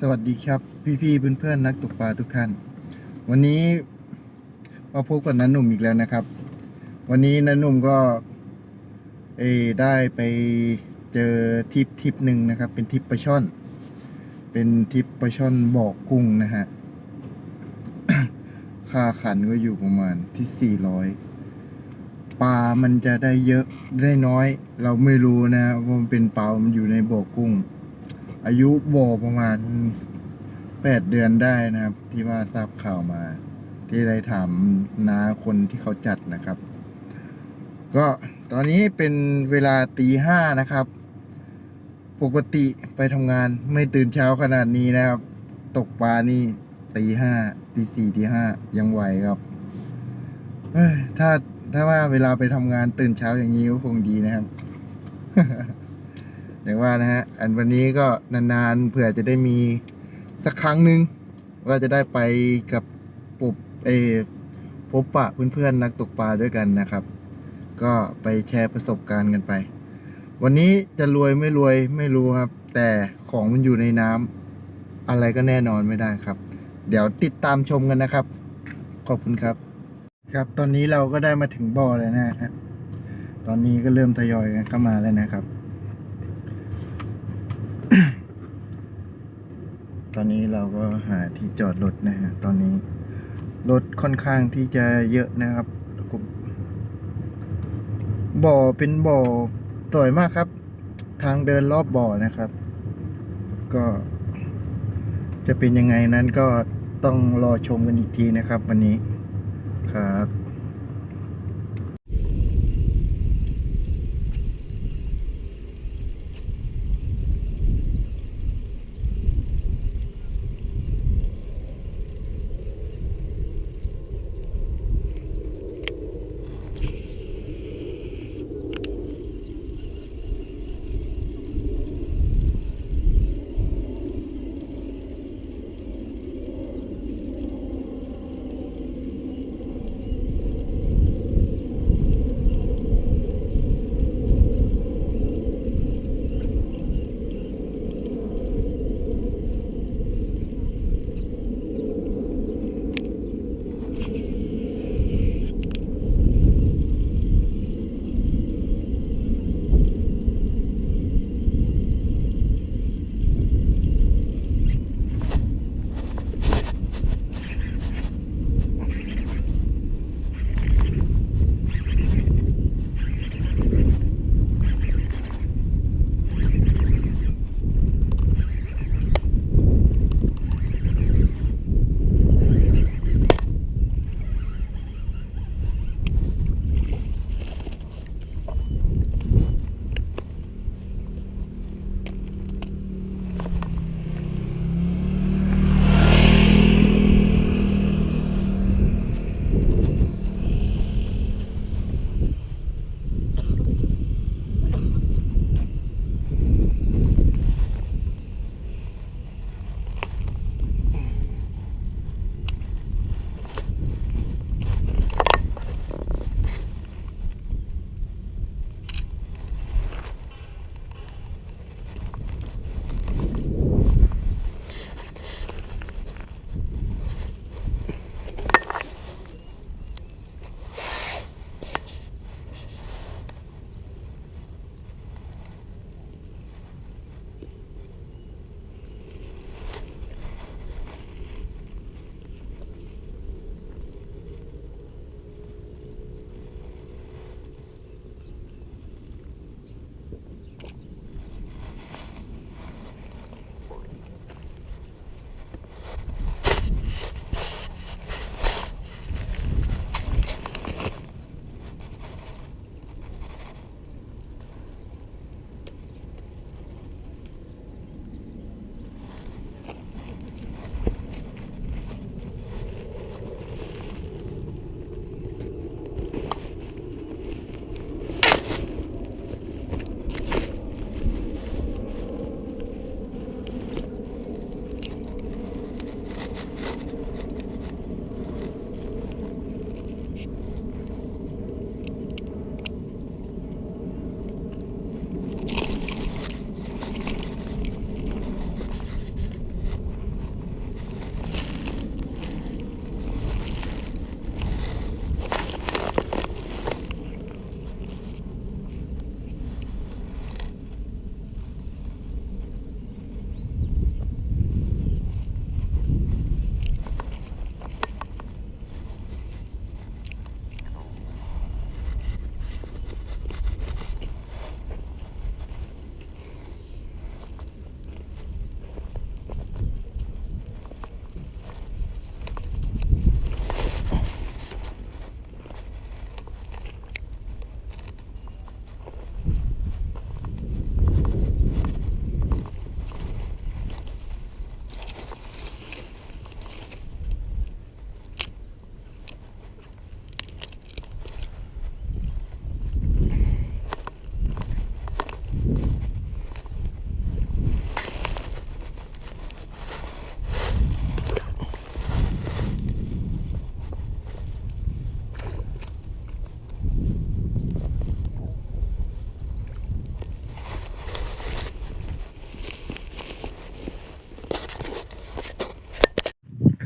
สวัสดีครับ พี่ๆเพื่อนๆนักตกปลาทุกท่าน วันนี้มาพบกับนันหนุ่มอีกแล้วนะครับ วันนี้นันหนุ่มก็เออได้ไป เจอทิปทิปหนึ่งนะครับ เป็นทิปปลาช่อน เป็นทิปปลาช่อนบอกุ้งนะฮะ ค่าขันก็อยู่ประมาณที่สี่ร้อยปลามันจะได้เยอะได้น้อย เราไม่รู้นะว่ามันเป็นปลา มันอยู่ในบ่อกุ้ง อายุบ่อประมาณแปดเดือนได้นะครับ ที่ว่าทราบข่าวมา ที่ได้ถามนาคนที่เขาจัดนะครับ ก็ตอนนี้เป็นเวลาตีห้านะครับ ปกติไปทำงานไม่ตื่นเช้าขนาดนี้นะครับ ตกปลานี่ตีห้าตีสี่ตีห้ายังไหวครับถ้าถ้าว่าเวลาไปทำงานตื่นเช้าอย่างนี้ก็คงดีนะครับอย่างว่านะฮะ อันวันนี้ก็นานๆเผื่อจะได้มีสักครั้งหนึ่งว่าจะได้ไปกับปุบเออพบปะเพื่อนๆนักตกปลาด้วยกันนะครับ ก็ไปแชร์ประสบการณ์กันไป วันนี้จะรวยไม่รวยไม่รู้ครับ แต่ของมันอยู่ในน้ำอะไรก็แน่นอนไม่ได้ครับ เดี๋ยวติดตามชมกันนะครับ ขอบคุณครับ ครับ ตอนนี้เราก็ได้มาถึงบ่อแล้วนะฮะตอนนี้ก็เริ่มทยอยกันเข้ามาแล้วนะครับ ตอนนี้เราก็หาที่จอดรถนะฮะตอนนี้รถค่อนข้างที่จะเยอะนะครับบ่อเป็นบ่อ สวยมากครับ ทางเดินรอบบ่อนะครับ ก็ จะเป็นยังไงนั้นก็ต้องรอชมกันอีกทีนะครับ วันนี้ครับ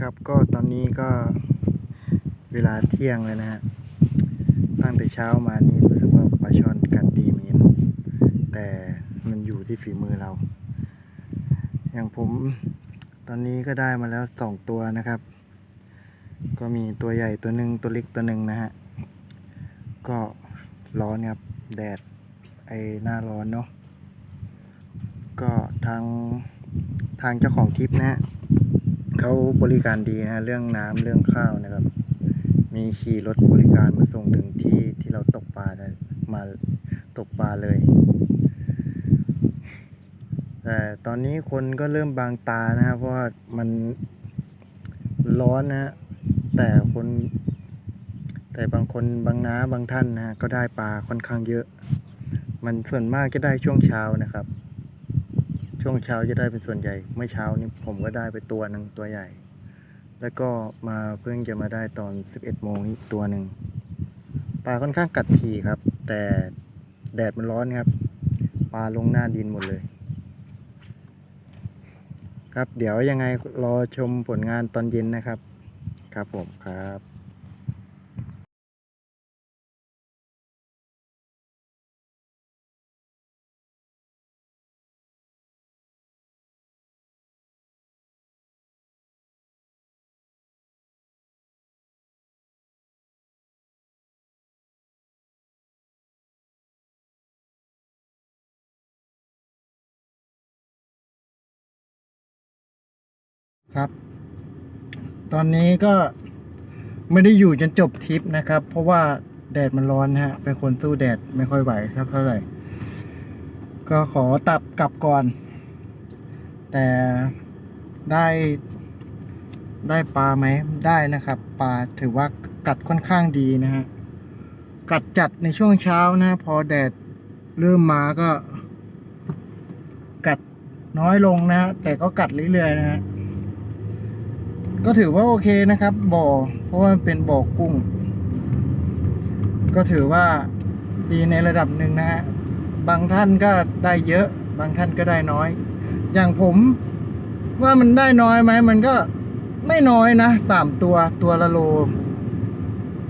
ครับ ก็ตอนนี้ก็เวลาเที่ยงเลยนะฮะตั้งแต่เช้ามานี่รู้สึกว่าปลาช่อนกัดดีเหมือนกันแต่มันอยู่ที่ฝีมือเรา อย่างผมตอนนี้ก็ได้มาแล้วสองตัวนะครับ ก็มีตัวใหญ่ตัวหนึ่งตัวเล็กตัวหนึ่งนะฮะ ก็ร้อนครับ แดดไอหน้าร้อนเนาะก็ทางทางเจ้าของทริปนะฮะ เขาบริการดีนะเรื่องน้ำเรื่องข้าวนะครับ มีขี่รถบริการมาส่งถึงที่ที่เราตกปลามาตกปลาเลย แต่ตอนนี้คนก็เริ่มบางตานะครับเพราะว่ามันร้อนนะแต่คน แต่บางคนบางน้าบางท่านนะก็ได้ปลาค่อนข้างเยอะ มันส่วนมากจะได้ช่วงเช้านะครับ ช่วงเช้าจะได้เป็นส่วนใหญ่เมื่อเช้านี้ผมก็ได้ไปตัวหนึ่งตัวใหญ่ แล้วก็มาเพิ่งจะมาได้ตอน 11โมงอีกตัวหนึ่งปลาค่อนข้างกัดทีครับ แต่แดดมันร้อนครับปลาลงหน้าดินหมดเลย ครับเดี๋ยวยังไงรอชมผลงานตอนเย็นนะครับ ครับผมครับ ครับ ตอนนี้ก็ไม่ได้อยู่จนจบทริปนะครับ เพราะว่าแดดมันร้อนนะฮะ เป็นคนสู้แดดไม่ค่อยไหวสักเท่าไหร่ ก็ขอตับกลับก่อน แต่ได้ได้ปลาไหมได้นะครับ ปลาถือว่ากัดค่อนข้างดีนะฮะ กัดจัดในช่วงเช้านะ พอแดดเริ่มมาก็ กัดน้อยลงนะฮะแต่ก็กัดเรื่อยๆนะฮะ ก็ถือว่าโอเคนะครับบ่อ เพราะว่ามันเป็นบ่อกุ้ง ก็ถือว่าดีในระดับหนึ่งนะฮะบางท่านก็ได้เยอะ บางท่านก็ได้น้อย อย่างผมว่ามันได้น้อยไหมมันก็ไม่น้อยนะสามตัวตัวละโล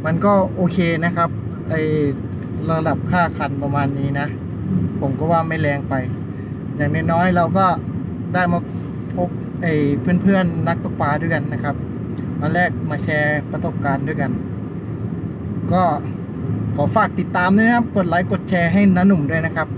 มันก็โอเคนะครับไอระดับค่าคันประมาณนี้นะ ผมก็ว่าไม่แรงไป อย่างน้อยๆเราก็ได้มาพบ ไอ้เพื่อนๆนักตกปลาด้วยกันนะครับ มาแลกมาแชร์ประสบการณ์ด้วยกัน ก็ขอฝากติดตามด้วยนะครับ กดไลค์กดแชร์ให้น้าหนุ่มด้วยนะครับ